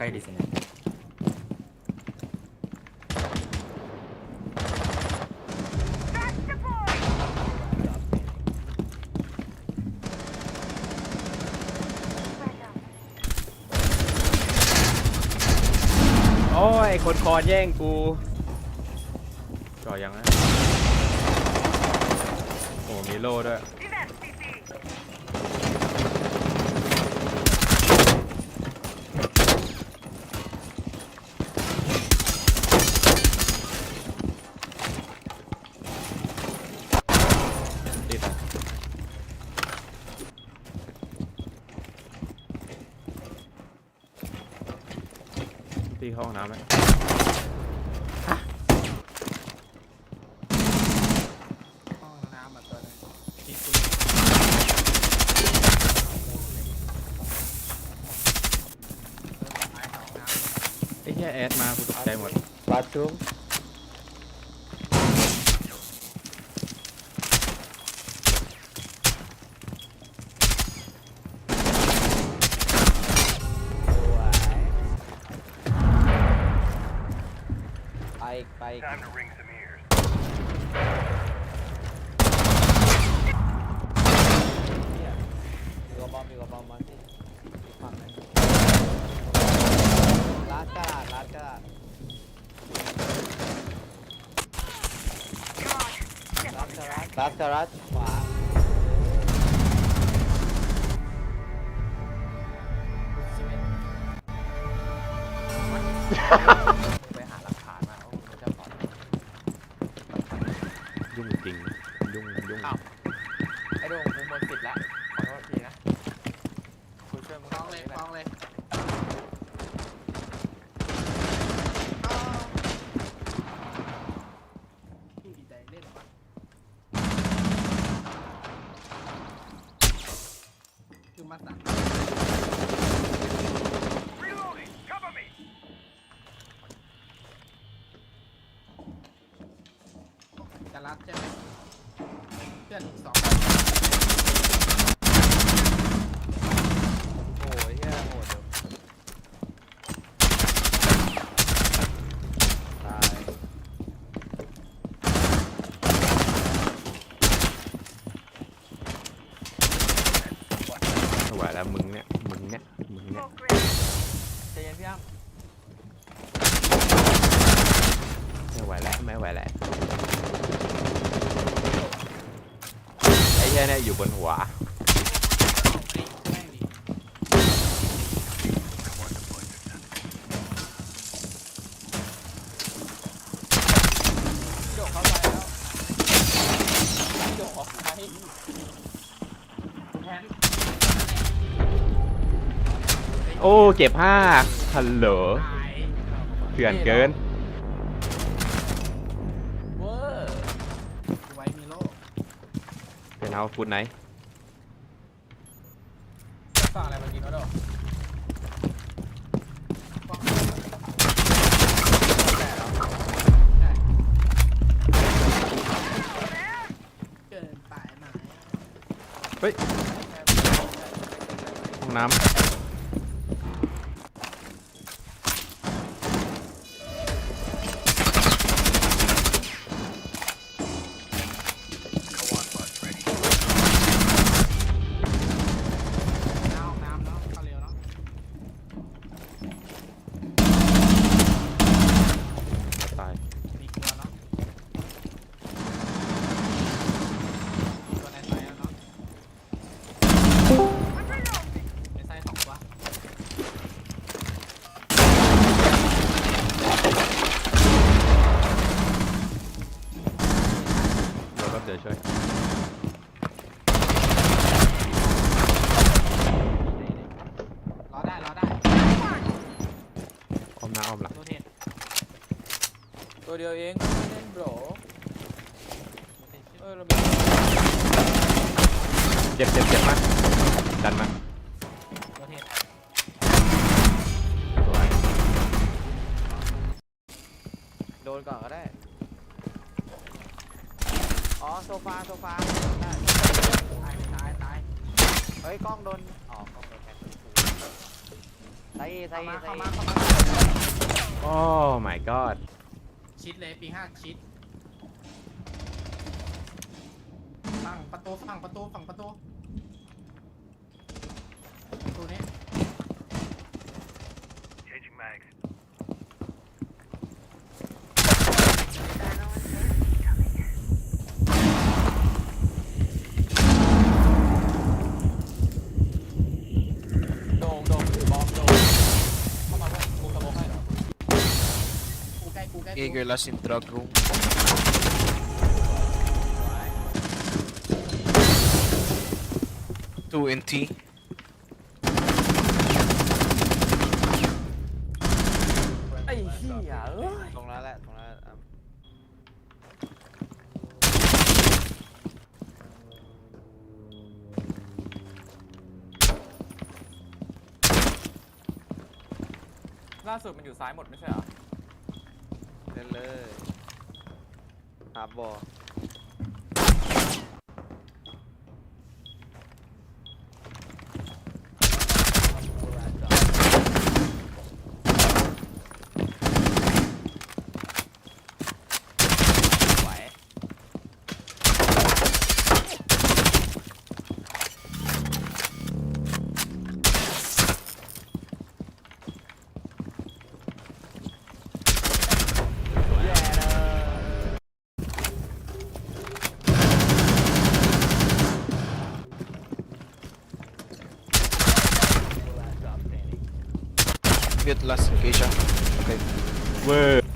ใกล้ดิสเนี่ยโอ้ย คนคอนแย่งกูจ่อยังนะโอ้มีโล่ด้วย ตีเข้าห้องน้ำไหมห้องน้ำอะตัวนึงที่คุยไม้ของน้ำไอ้แค่แอดมากูตกใจหมด bathroom ไป Time to ring some ears. เนี่ยมีกระบอมมีกระบอมมาที่อีกฝั่งหนึงร้านกระดาษร้านกระดาษร้านกระดาษร้านกระดาษขวา ชีวิตไปหาหลักฐานมาว่าคุณจะสอน ยุ่งจริง ยุ่งยุ่ง อ้าวไอ้โดงกูหมดสิทธิ์ละขอโทษทีนะกูช่วยมึงฟ้องเลยฟ้องเลยพี่ดีใจเล่นปะ คือมาสั่ง Reloading! Cover me! จะรับใช่ไหมเพื่อนอีกสอง โอ้ยเฮียโหดเดี๋ยวตาย ไม่ไหวแล้วมึงเนี่ย มึงเนี่ย มึงเนี่ย ใจเย็นพี่อ้ำ ไม่ไหวแล้วไม่ไหวแล้วไอ้แค่เนี่ยอยู่บนหัวโดดเข้าไปแล้วโดดออกไปแทนโอ้เจ็บห้าฮัลโหลเถื่อนเกิน นเอาฟุตไหนฟังอะไรเมื่อกี้เขาโดดฟังเกินไปไหมเฮ้ยห้องน้ำ มหน้าอ้อมหลังตัวเทนตัวเดียวเองเล่นโบรเออเรามีเจ็บเจ็บเจ็บมากดันมาตัวเทนสวยโดนก่อนก็ได้ อ๋อโซฟาโซฟาได้ตายตายตายเฮ้ยกล้องโดน อ๋อกล้อง โดนแทงไซเอไซเข้าเอมาไซเข้าเอมาเข้ามาโอ้ my god ชิดเลยปีห้าชิดฝั่งประตูฝั่งประตูฝั่งประตูประตูนี้ Changing mags. โด่งโด่งถือบอมโด่งเข้ามาด้วยกูสโมกให้เหรอ กู ใกล้กูใกล้กู Jaeger last in drug room. Two in T. ไอ้เหี้ยเอ้ยตรงนั้นแหละตรงนั้นแหละอะล่าสุดมันอยู่ซ้ายหมดไม่ใช่เหรอ เล่นเลยหาบอล ไหว Mute last, Keisha. Okay. เวอร์